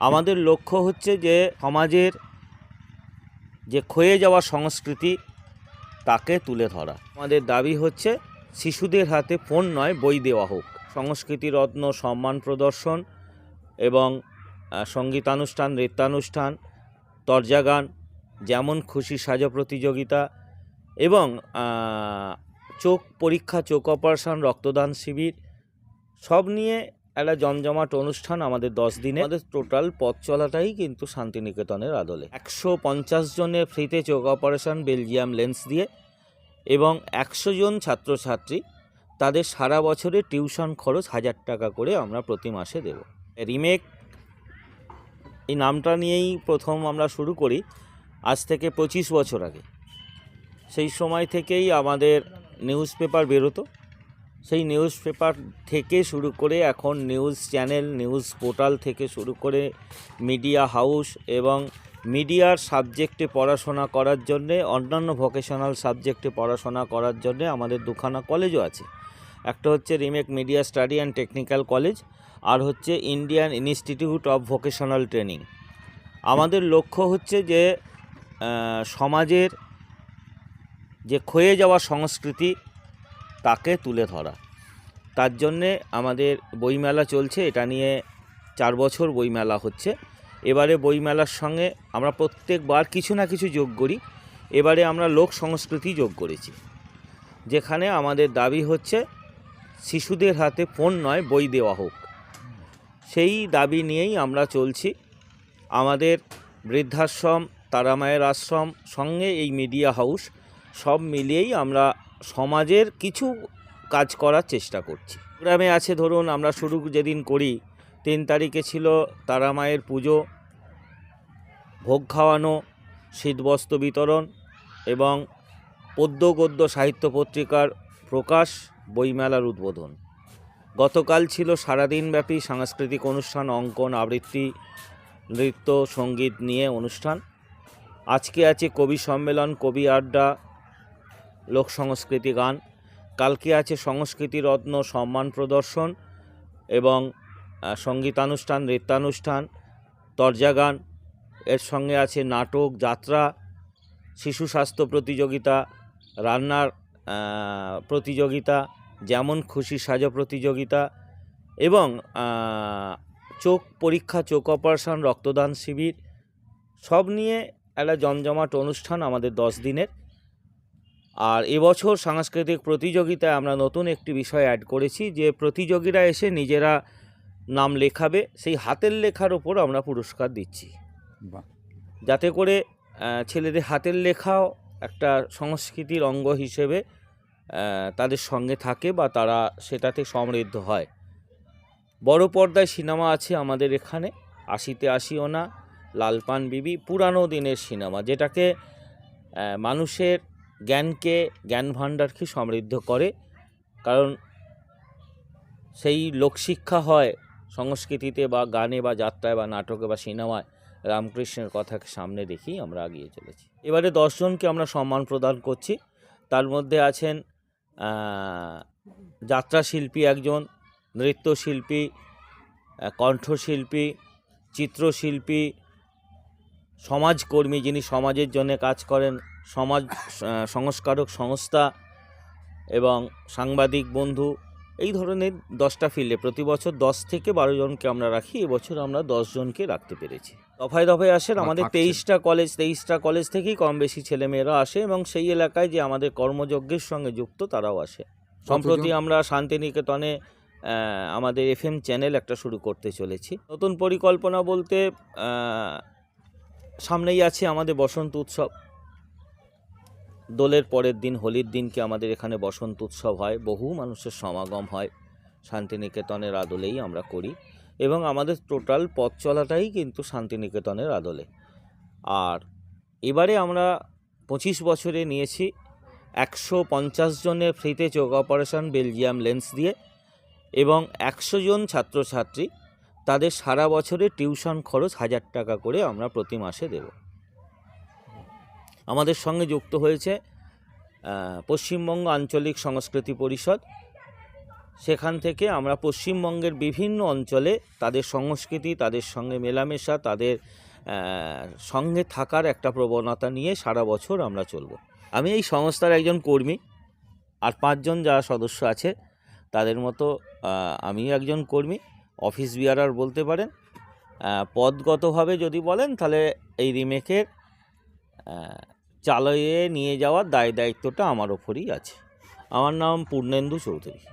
আমাদের লক্ষ্য হচ্ছে যে সমাজের যে ক্ষয়ে যাওয়া সংস্কৃতি, তাকে তুলে ধরা। আমাদের দাবি হচ্ছে শিশুদের হাতে ফোন নয়, বই দেওয়া হোক। সংস্কৃতি, রত্ন, সম্মান প্রদর্শন এবং সঙ্গীতানুষ্ঠান, নৃত্যানুষ্ঠান, তর্জাগান, যেমন খুশি সাজা প্রতিযোগিতা এবং চোখ পরীক্ষা, চোখ অপারেশন, রক্তদান শিবির, সব নিয়ে একটা জমজমাট অনুষ্ঠান আমাদের দশ দিনে। আমাদের টোটাল পথ চলাটাই কিন্তু শান্তিনিকেতনের আদলে। একশো পঞ্চাশ জনের ফ্রিতে চোখ অপারেশন বেলজিয়াম লেন্স দিয়ে এবং একশো জন ছাত্রছাত্রী, তাদের সারা বছরে টিউশন খরচ হাজার টাকা করে আমরা প্রতি মাসে দেব। রিমেক, এই নামটা নিয়েই প্রথম আমরা শুরু করি, আজ থেকে পঁচিশ বছর আগে। সেই সময় থেকেই আমাদের নিউজ পেপার বেরোতো। সেই নিউজ পেপার থেকে শুরু করে এখন নিউজ চ্যানেল নিউজ পোর্টাল থেকে শুরু করে মিডিয়া হাউস এবং মিডিয়ার সাবজেক্টে পড়াশোনা করার জন্যে, অন্যান্য ভোকেশনাল সাবজেক্টে পড়াশোনা করার জন্যে আমাদের দুখানা কলেজও আছে। একটা হচ্ছে remake media study and technical college আর হচ্ছে Indian Institute of Vocational Training আমাদের লক্ষ্য হচ্ছে যে সমাজের যে ক্ষয়ে যাওয়া সংস্কৃতি, তাকে তুলে ধরা। তার জন্যে আমাদের বইমেলা চলছে, এটা নিয়ে চার বছর বইমেলা হচ্ছে। এবারে বইমেলার সঙ্গে আমরা প্রত্যেকবার কিছু না কিছু যোগ করি। এবারে আমরা লোক সংস্কৃতি যোগ করেছি। যেখানে আমাদের দাবি হচ্ছে, শিশুদের হাতে ফোন নয়, বই দেওয়া হোক। সেই দাবি নিয়েই আমরা চলছি। আমাদের বৃদ্ধাশ্রম তারামায়ের আশ্রম, সঙ্গে এই মিডিয়া হাউস সব মিলিয়েই আমরা সমাজের কিছু কাজ করার চেষ্টা করছি। গ্রামে আছে, ধরুন, আমরা শুরু যেদিন করি, তিন তারিখে ছিল তারামায়ের পুজো, ভোগ খাওয়ানো, শীতবস্ত্র বিতরণ এবং পদ্য গদ্য সাহিত্য পত্রিকার প্রকাশ, বইমেলার উদ্বোধন। গতকাল ছিল সারাদিনব্যাপী সাংস্কৃতিক অনুষ্ঠান, অঙ্কন, আবৃত্তি, নৃত্য, সংগীত নিয়ে অনুষ্ঠান। আজকে আছে কবি সম্মেলন, কবি আড্ডা, লোক সংস্কৃতি গান। কালকে আছে সংস্কৃতি, রত্ন, সম্মান প্রদর্শন এবং সঙ্গীতানুষ্ঠান, নৃত্যানুষ্ঠান, তর্জাগান, এর সঙ্গে আছে নাটক, যাত্রা, শিশু স্বাস্থ্য প্রতিযোগিতা, রান্নার প্রতিযোগিতা, যেমন খুশি সাজা প্রতিযোগিতা এবং চোখ পরীক্ষা, চোখ অপারেশন, রক্তদান শিবির সব নিয়ে একটা জমজমাট অনুষ্ঠান আমাদের দশ দিনের। আর এবছর সাংস্কৃতিক প্রতিযোগিতায় আমরা নতুন একটি বিষয় অ্যাড করেছি যে প্রতিযোগীরা এসে নিজেরা নাম লেখাবে সেই হাতের লেখার ওপর আমরা পুরস্কার দিচ্ছি। যাতে করে ছেলেদের হাতের লেখাও একটা সংস্কৃতির অঙ্গ হিসেবে তাদের সঙ্গে থাকে বা তারা সেটাতে সমৃদ্ধ হয়। বড় পর্দায় সিনেমা আছে আমাদের এখানে আশিতে আসিও না লালপান বিবি পুরানো দিনের সিনেমা যেটাকে মানুষের জ্ঞানকে জ্ঞান ভাণ্ডারকে সমৃদ্ধ করে। কারণ সেই লোকশিক্ষা হয় সংস্কৃতিতে বা গানে বা যাত্রায় বা নাটকে বা সিনেমায়। রামকৃষ্ণের কথাকে সামনে রেখেই আমরা এগিয়ে চলেছি। এবারে দশজনকে আমরা সম্মান প্রদান করছি। তার মধ্যে আছেন যাত্রাশিল্পী একজন নৃত্যশিল্পী কণ্ঠশিল্পী, চিত্রশিল্পী, সমাজকর্মী যিনি সমাজের জন্য কাজ করেন সমাজ সংস্কারক সংস্থা এবং সাংবাদিক বন্ধু এই ধরনের দশটা ফিল্ডে প্রতি বছর দশ থেকে বারো জনকে আমরা রাখি। এবছর আমরা জনকে রাখতে পেরেছি। দফায় দফায় আসেন আমাদের তেইশটা কলেজ তেইশটা কলেজ থেকেই কম বেশি ছেলেমেয়েরা আসে এবং সেই এলাকায় যে আমাদের কর্মযজ্ঞের সঙ্গে যুক্ত তারাও আসে। সম্প্রতি আমরা শান্তিনিকেতনে আমাদের এফএম চ্যানেল একটা শুরু করতে চলেছি। নতুন পরিকল্পনা বলতে সামনেই আছে আমাদের বসন্ত উৎসব। দোলের পরের দিন, হোলির দিনকে আমাদের এখানে বসন্ত উৎসব হয়। বহু মানুষের সমাগম হয়। শান্তিনিকেতনের আদলেই আমরা করি এবং আমাদের টোটাল পথ চলাটাই কিন্তু শান্তিনিকেতনের আদলে। আর এবারে আমরা পঁচিশ বছরে নিয়েছি একশো পঞ্চাশ জনের ফ্রিতে চোখ অপারেশন বেলজিয়াম লেন্স দিয়ে এবং একশো জন ছাত্রছাত্রী। তাদের সারা বছরে টিউশন খরচ হাজার টাকা করে আমরা প্রতি মাসে দেব। আমাদের সঙ্গে যুক্ত হয়েছে পশ্চিমবঙ্গ আঞ্চলিক সংস্কৃতি পরিষদ। সেখান থেকে আমরা পশ্চিমবঙ্গের বিভিন্ন অঞ্চলে তাদের সংস্কৃতি, তাদের সঙ্গে মেলামেশা, তাদের সঙ্গে থাকার একটা প্রবণতা নিয়ে সারা বছর আমরা চলব। আমি এই সংস্থার একজন কর্মী আর পাঁচজন যারা সদস্য আছে, তাদের মতো আমিও একজন কর্মী, অফিস বিয়ারার বলতে পারেন। পদগতভাবে যদি বলেন তাহলে এই রিমেকের চালিয়ে নিয়ে যাওয়ার দায় দায়িত্বটা আমার ওপরই আছে। আমার নাম পূর্ণেন্দু চৌধুরী।